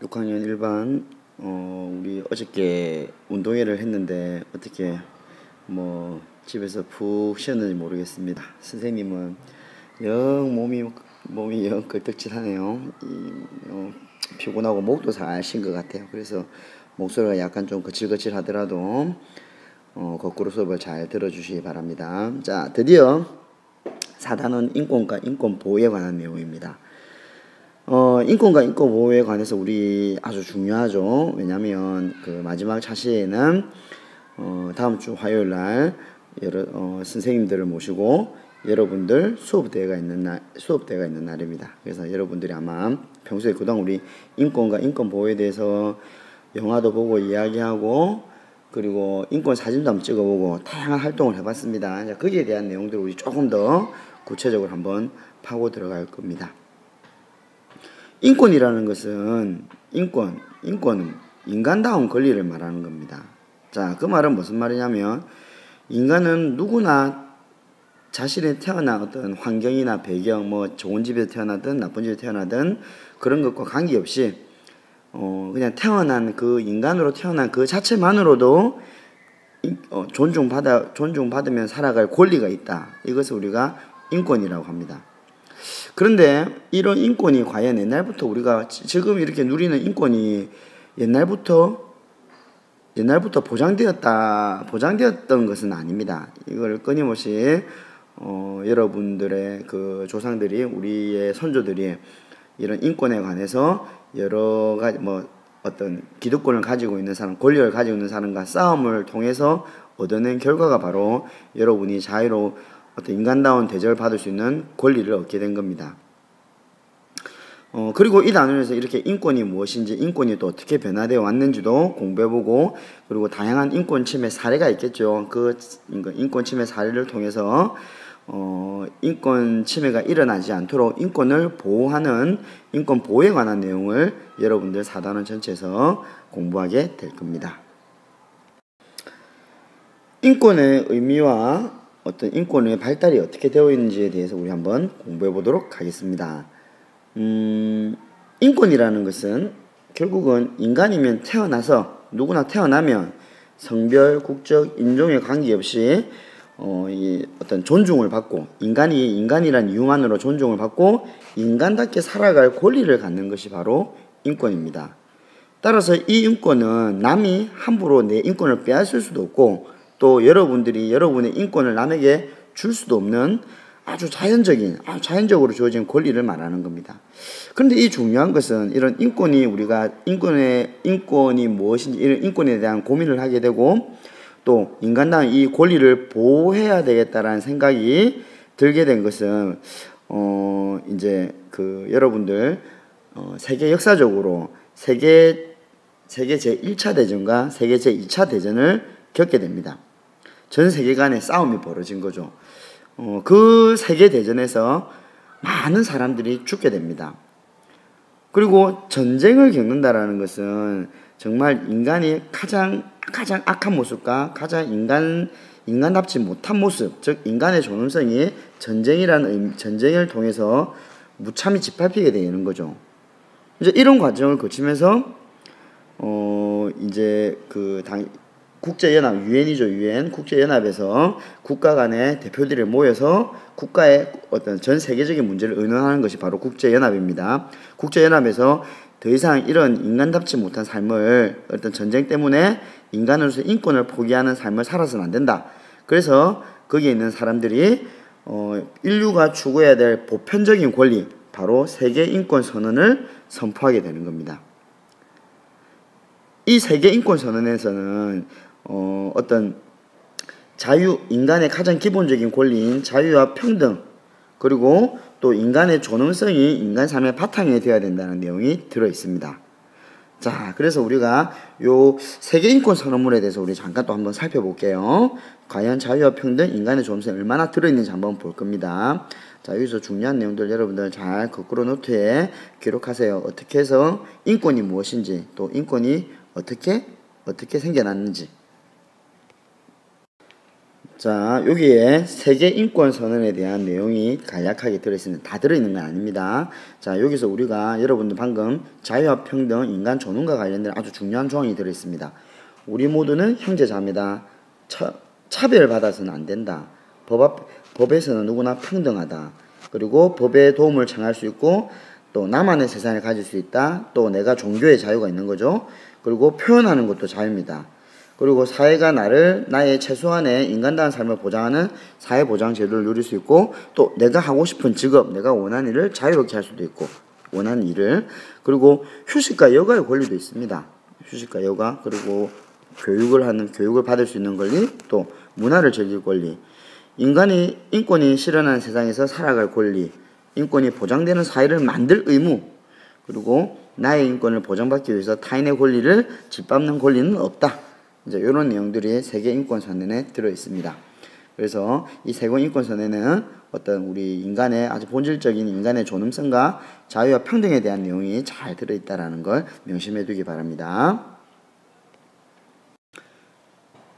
6학년 1반 어 우리 어저께 운동회를 했는데 어떻게 뭐 집에서 푹 쉬었는지 모르겠습니다. 선생님은 영 몸이 몸이 영 걸떡질하네요. 이, 어, 피곤하고 목도 살쉰 것 같아요. 그래서 목소리가 약간 좀 거칠거칠하더라도 어, 거꾸로 수업을 잘 들어주시기 바랍니다. 자, 드디어 4단원 인권과 인권 보호에 관한 내용입니다. 어, 인권과 인권 보호에 관해서 우리 아주 중요하죠. 왜냐하면 그 마지막 차시에는 어, 다음 주 화요일 날 여러 어, 선생님들을 모시고 여러분들 수업 대회가 있는 날 수업 대회가 있는 날입니다. 그래서 여러분들이 아마 평소에 그동안 우리 인권과 인권 보호에 대해서 영화도 보고 이야기하고 그리고 인권 사진도 한번 찍어보고 다양한 활동을 해봤습니다. 거기에 대한 내용들을 우리 조금 더 구체적으로 한번 파고 들어갈 겁니다. 인권이라는 것은 인권, 인권은 인간다운 권리를 말하는 겁니다. 자, 그 말은 무슨 말이냐면 인간은 누구나 자신이 태어난 어떤 환경이나 배경, 뭐 좋은 집에서 태어나든 나쁜 집에서 태어나든 그런 것과 관계없이 어 그냥 태어난 그 인간으로 태어난 그 자체만으로도 어 존중받아 존중받으면 살아갈 권리가 있다. 이것을 우리가 인권이라고 합니다. 그런데 이런 인권이 과연 옛날부터 우리가 지금 이렇게 누리는 인권이 옛날부터 옛날부터 보장되었다 보장되었던 것은 아닙니다. 이걸 끊임없이 어, 여러분들의 그 조상들이 우리의 선조들이 이런 인권에 관해서 여러 가지 뭐 어떤 기득권을 가지고 있는 사람, 권력을 가지고 있는 사람과 싸움을 통해서 얻어낸 결과가 바로 여러분이 자유로 어떤 인간다운 대접을 받을 수 있는 권리를 얻게 된 겁니다. 어, 그리고 이 단원에서 이렇게 인권이 무엇인지, 인권이 또 어떻게 변화되어 왔는지도 공부해보고, 그리고 다양한 인권 침해 사례가 있겠죠. 그 인권 침해 사례를 통해서, 어, 인권 침해가 일어나지 않도록 인권을 보호하는 인권 보호에 관한 내용을 여러분들 사단원 전체에서 공부하게 될 겁니다. 인권의 의미와 어떤 인권의 발달이 어떻게 되어 있는지에 대해서 우리 한번 공부해 보도록 하겠습니다. 음, 인권이라는 것은 결국은 인간이면 태어나서 누구나 태어나면 성별, 국적, 인종에 관계없이 어, 이 어떤 존중을 받고 인간이 인간이란 이유만으로 존중을 받고 인간답게 살아갈 권리를 갖는 것이 바로 인권입니다. 따라서 이 인권은 남이 함부로 내 인권을 빼앗을 수도 없고 또 여러분들이 여러분의 인권을 남에게 줄 수도 없는 아주 자연적인, 아주 자연적으로 주어진 권리를 말하는 겁니다. 그런데 이 중요한 것은 이런 인권이 우리가 인권의, 인권이 무엇인지 이런 인권에 대한 고민을 하게 되고 또 인간당 이 권리를 보호해야 되겠다라는 생각이 들게 된 것은 어, 이제 그 여러분들 어, 세계 역사적으로 세계 세계 제 1차 대전과 세계 제 2차 대전을 겪게 됩니다. 전 세계 간의 싸움이 벌어진 거죠. 어, 그 세계 대전에서 많은 사람들이 죽게 됩니다. 그리고 전쟁을 겪는다라는 것은 정말 인간이 가장 가장 악한 모습과 가장 인간 인간답지 못한 모습, 즉 인간의 존엄성이 전쟁이라는 전쟁을 통해서 무참히 짓밟히게 되는 거죠. 이제 이런 과정을 거치면서 어 이제 그 당, 국제연합 유엔이죠 유엔 국제연합에서 국가 간의 대표들이 모여서 국가의 어떤 전 세계적인 문제를 의논하는 것이 바로 국제연합입니다. 국제연합에서 더 이상 이런 인간답지 못한 삶을 어떤 전쟁 때문에 인간으로서 인권을 포기하는 삶을 살아서는 안 된다. 그래서 거기에 있는 사람들이 어, 인류가 추구해야 될 보편적인 권리, 바로 세계 인권 선언을 선포하게 되는 겁니다. 이 세계 인권 선언에서는 어, 어떤 자유, 인간의 가장 기본적인 권리인 자유와 평등, 그리고 또 인간의 존엄성이 인간 삶의 바탕이 되어야 된다는 내용이 들어 있습니다. 자, 그래서 우리가 요 세계 인권 선언문에 대해서 우리 잠깐 또 한번 살펴볼게요. 과연 자유와 평등, 인간의 존엄성이 얼마나 들어 있는지 한번 볼 겁니다. 자, 여기서 중요한 내용들 여러분들 잘 거꾸로 노트에 기록하세요. 어떻게 해서 인권이 무엇인지, 또 인권이 어떻게, 어떻게 생겨났는지. 자, 여기에 세계 인권 선언에 대한 내용이 간략하게 들어있습니다. 다 들어있는 건 아닙니다. 자, 여기서 우리가 여러분들 방금 자유와 평등, 인간 존엄과 관련된 아주 중요한 조항이 들어있습니다. 우리 모두는 형제자매다. 차, 차별받아서는 안 된다. 법 앞, 법에서는 누구나 평등하다. 그리고 법의 도움을 청할 수 있고 또 나만의 세상을 가질 수 있다. 또 내가 종교의 자유가 있는 거죠. 그리고 표현하는 것도 자유입니다. 그리고 사회가 나를 나의 최소한의 인간다운 삶을 보장하는 사회 보장 제도를 누릴 수 있고 또 내가 하고 싶은 직업, 내가 원하는 일을 자유롭게 할 수도 있고 원하는 일을 그리고 휴식과 여가의 권리도 있습니다. 휴식과 여가 그리고 교육을 하는 교육을 받을 수 있는 권리 또 문화를 즐길 권리 인간이 인권이 실현하는 세상에서 살아갈 권리 인권이 보장되는 사회를 만들 의무 그리고 나의 인권을 보장받기 위해서 타인의 권리를 짓밟는 권리는 없다. 이제 이런 내용들이 세계 인권 선언에 들어 있습니다. 그래서 이 세계 인권 선언에는 어떤 우리 인간의 아주 본질적인 인간의 존엄성과 자유와 평등에 대한 내용이 잘 들어 있다라는 걸 명심해 두기 바랍니다.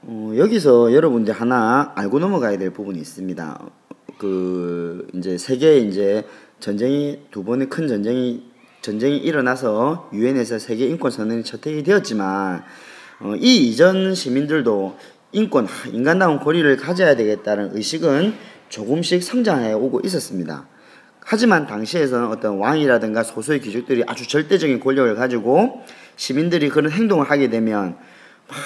어, 여기서 여러분들 하나 알고 넘어가야 될 부분이 있습니다. 그 이제 세계 이제 전쟁이 두 번의 큰 전쟁이 전쟁이 일어나서 유엔에서 세계 인권 선언이 채택이 되었지만 어, 이 이전 시민들도 인권, 인간다운 권리를 가져야 되겠다는 의식은 조금씩 성장해 오고 있었습니다. 하지만 당시에서는 어떤 왕이라든가 소수의 귀족들이 아주 절대적인 권력을 가지고 시민들이 그런 행동을 하게 되면 막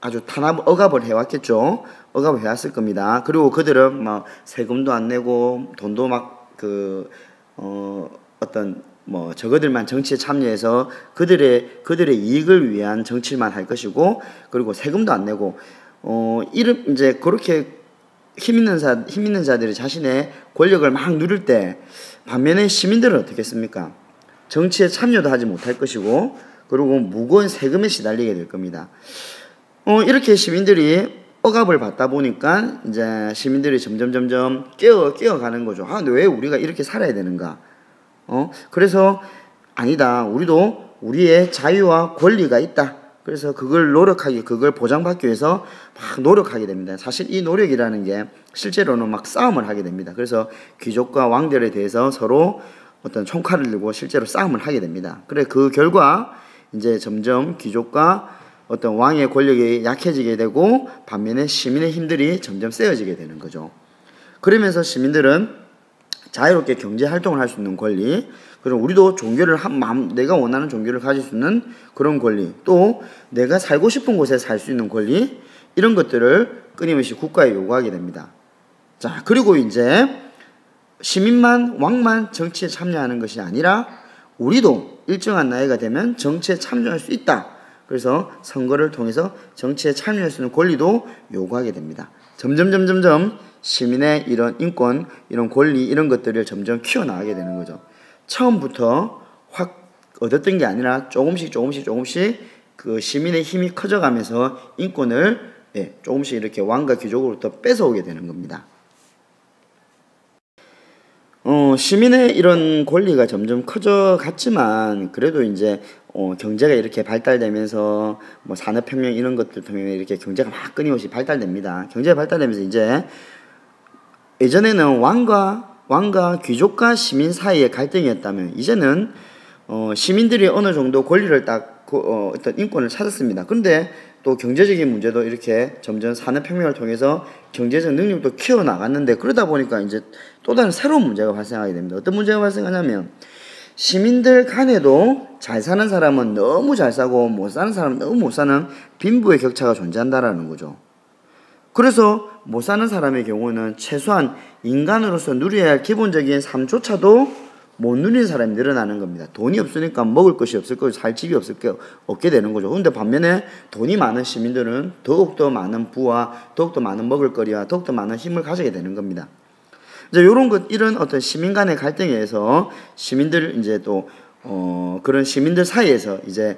아주 탄압, 억압을 해왔겠죠. 억압을 해왔을 겁니다. 그리고 그들은 막 세금도 안 내고 돈도 막 그, 어, 어떤 뭐 저거들만 정치에 참여해서 그들의 그들의 이익을 위한 정치만 할 것이고 그리고 세금도 안 내고 어 이름 이제 그렇게 힘 있는 자 힘 있는 자들이 자신의 권력을 막 누릴 때 반면에 시민들은 어떻겠습니까? 정치에 참여도 하지 못할 것이고 그리고 무거운 세금에 시달리게 될 겁니다. 어 이렇게 시민들이 억압을 받다 보니까 이제 시민들이 점점 점점 깨어 깨어 가는 거죠. 아, 왜 우리가 이렇게 살아야 되는가? 어? 그래서 아니다. 우리도 우리의 자유와 권리가 있다. 그래서 그걸 노력하기, 그걸 보장받기 위해서 막 노력하게 됩니다. 사실 이 노력이라는 게 실제로는 막 싸움을 하게 됩니다. 그래서 귀족과 왕들에 대해서 서로 어떤 총칼을 들고 실제로 싸움을 하게 됩니다. 그래 그 결과 이제 점점 귀족과 어떤 왕의 권력이 약해지게 되고 반면에 시민의 힘들이 점점 세어지게 되는 거죠. 그러면서 시민들은 자유롭게 경제 활동을 할 수 있는 권리, 그리고 우리도 종교를 한 마음, 내가 원하는 종교를 가질 수 있는 그런 권리, 또 내가 살고 싶은 곳에 살 수 있는 권리, 이런 것들을 끊임없이 국가에 요구하게 됩니다. 자, 그리고 이제 시민만, 왕만 정치에 참여하는 것이 아니라 우리도 일정한 나이가 되면 정치에 참여할 수 있다. 그래서 선거를 통해서 정치에 참여할 수 있는 권리도 요구하게 됩니다. 점점 점점점 시민의 이런 인권, 이런 권리 이런 것들을 점점 키워나가게 되는 거죠. 처음부터 확 얻었던 게 아니라 조금씩 조금씩 조금씩 그 시민의 힘이 커져가면서 인권을 예, 조금씩 이렇게 왕과 귀족으로부터 뺏어오게 되는 겁니다. 어, 시민의 이런 권리가 점점 커져 갔지만 그래도 이제 어, 경제가 이렇게 발달되면서 뭐 산업혁명 이런 것들 통해 이렇게 경제가 막 끊임없이 발달됩니다. 경제가 발달되면서 이제 예전에는 왕과 왕과 귀족과 시민 사이의 갈등이었다면 이제는 어, 시민들이 어느 정도 권리를 딱 어, 어떤 인권을 찾았습니다. 그런데 또 경제적인 문제도 이렇게 점점 산업혁명을 통해서 경제적 능력도 키워나갔는데 그러다 보니까 이제 또 다른 새로운 문제가 발생하게 됩니다. 어떤 문제가 발생하냐면 시민들 간에도 잘 사는 사람은 너무 잘 사고 못 사는 사람은 너무 못 사는 빈부의 격차가 존재한다라는 거죠. 그래서 못 사는 사람의 경우는 최소한 인간으로서 누려야 할 기본적인 삶조차도 못 누리는 사람이 늘어나는 겁니다. 돈이 없으니까 먹을 것이 없을 거고 살 집이 없을 게 없게 되는 거죠. 그런데 반면에 돈이 많은 시민들은 더욱더 많은 부와 더욱더 많은 먹을거리와 더욱더 많은 힘을 가지게 되는 겁니다. 이제 이런 것 이런 어떤 시민 간의 갈등에 의해서 시민들 이제 또 어, 그런 시민들 사이에서 이제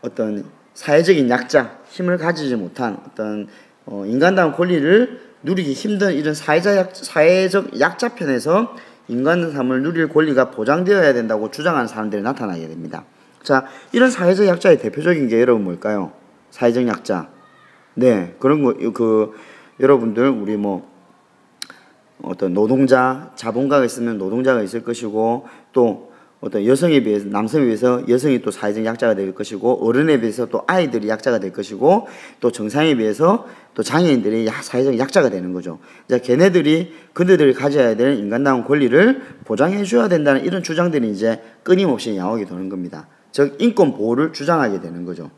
어떤 사회적인 약자 힘을 가지지 못한 어떤 어, 인간다운 권리를 누리기 힘든 이런 사회적, 약, 사회적 약자 편에서 인간의 삶을 누릴 권리가 보장되어야 된다고 주장하는 사람들이 나타나게 됩니다. 자, 이런 사회적 약자의 대표적인 게 여러분 뭘까요? 사회적 약자. 네, 그런 거, 그, 여러분들 우리 뭐 어떤 노동자 자본가가 있으면 노동자가 있을 것이고 또 어떤 여성에 비해서 남성에 비해서 여성이 또 사회적 약자가 될 것이고 어른에 비해서 또 아이들이 약자가 될 것이고 또 정상에 비해서 또 장애인들이 사회적 약자가 되는 거죠. 이제 걔네들이 그들이 가져야 될 인간다운 권리를 보장해 줘야 된다는 이런 주장들이 이제 끊임없이 야오게 되는 겁니다. 즉 인권 보호를 주장하게 되는 거죠.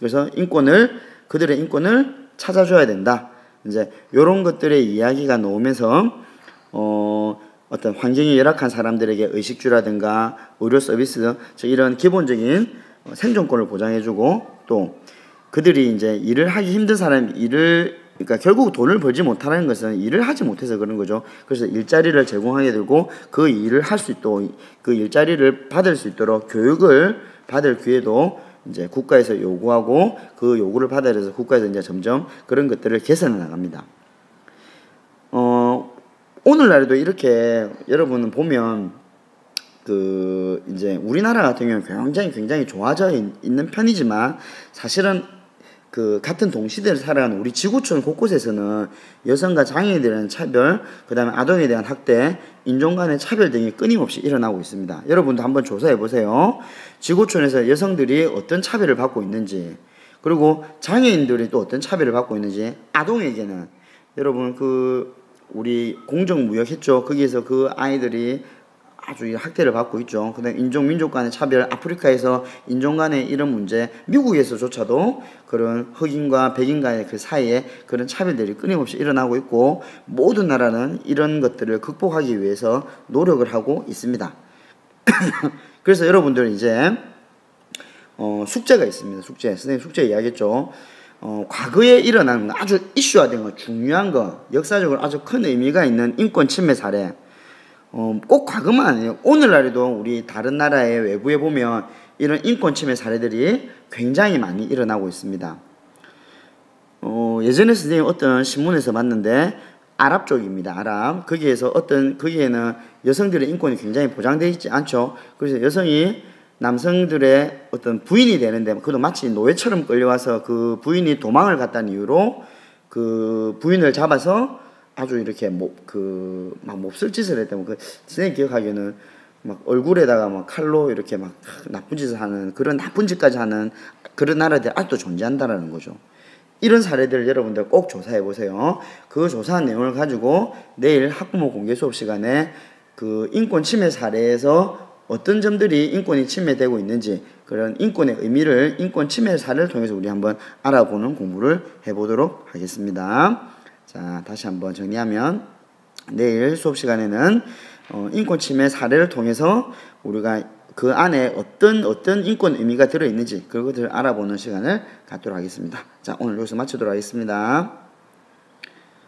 그래서 인권을 그들의 인권을 찾아줘야 된다. 이제 이런 것들의 이야기가 나오면서 어 어떤 환경이 열악한 사람들에게 의식주라든가 의료 서비스 이런 기본적인 생존권을 보장해주고 또 그들이 이제 일을 하기 힘든 사람 일을 그러니까 결국 돈을 벌지 못하는 것은 일을 하지 못해서 그런 거죠. 그래서 일자리를 제공하게 되고 그 일을 할 수 있도록 그 일자리를 받을 수 있도록 교육을 받을 기회도 이제 국가에서 요구하고 그 요구를 받아야 해서 국가에서 이제 점점 그런 것들을 개선해 나갑니다. 어, 오늘날에도 이렇게 여러분은 보면 그 이제 우리나라 같은 경우는 굉장히 굉장히 좋아져 있는 편이지만 사실은 그 같은 동시대를 살아가는 우리 지구촌 곳곳에서는 여성과 장애인에 대한 차별, 그다음에 아동에 대한 학대, 인종 간의 차별 등이 끊임없이 일어나고 있습니다. 여러분도 한번 조사해 보세요. 지구촌에서 여성들이 어떤 차별을 받고 있는지, 그리고 장애인들이 또 어떤 차별을 받고 있는지, 아동에게는 여러분 그 우리 공정무역 했죠. 거기에서 그 아이들이 아주 학대를 받고 있죠. 그다음 인종 민족 간의 차별, 아프리카에서 인종 간의 이런 문제, 미국에서조차도 그런 흑인과 백인 간의 그 사이에 그런 차별들이 끊임없이 일어나고 있고 모든 나라는 이런 것들을 극복하기 위해서 노력을 하고 있습니다. 그래서 여러분들 이제 어, 숙제가 있습니다. 숙제. 선생님 숙제 이야기했죠. 어, 과거에 일어난 아주 이슈화된 거, 중요한 거, 역사적으로 아주 큰 의미가 있는 인권 침해 사례. 어, 꼭 과거만 아니에요. 오늘날에도 우리 다른 나라의 외부에 보면 이런 인권 침해 사례들이 굉장히 많이 일어나고 있습니다. 어, 예전에 선생님 어떤 신문에서 봤는데 아랍 쪽입니다. 아랍. 거기에서 어떤 거기에는 여성들의 인권이 굉장히 보장되어 있지 않죠. 그래서 여성이 남성들의 어떤 부인이 되는데 그도 마치 노예처럼 끌려와서 그 부인이 도망을 갔다는 이유로 그 부인을 잡아서 아주 이렇게 뭐그막 몹쓸 짓을 했다면 그 선생님 기억하기에는 막 얼굴에다가 막 칼로 이렇게 막 나쁜 짓을 하는 그런 나쁜 짓까지 하는 그런 나라들이 아직도 존재한다라는 거죠. 이런 사례들을 여러분들 꼭 조사해 보세요. 그 조사한 내용을 가지고 내일 학부모 공개 수업 시간에 그 인권 침해 사례에서 어떤 점들이 인권이 침해되고 있는지 그런 인권의 의미를 인권 침해 사례를 통해서 우리 한번 알아보는 공부를 해보도록 하겠습니다. 자, 다시 한번 정리하면 내일 수업 시간에는 어, 인권 침해 사례를 통해서 우리가 그 안에 어떤 어떤 인권 의미가 들어 있는지 그것을 알아보는 시간을 갖도록 하겠습니다. 자, 오늘 여기서 마치도록 하겠습니다.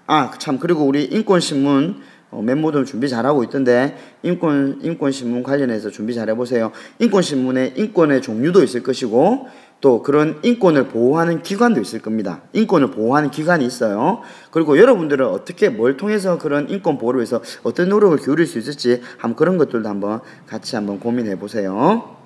아, 참 그리고 우리 인권 신문 어, 멤버들 준비 잘하고 있던데 인권 인권 신문 관련해서 준비 잘 해 보세요. 인권 신문에 인권의 종류도 있을 것이고 또 그런 인권을 보호하는 기관도 있을 겁니다. 인권을 보호하는 기관이 있어요. 그리고 여러분들은 어떻게 뭘 통해서 그런 인권 보호를 위해서 어떤 노력을 기울일 수 있을지 한번 그런 것들도 한번 같이 한번 고민해 보세요.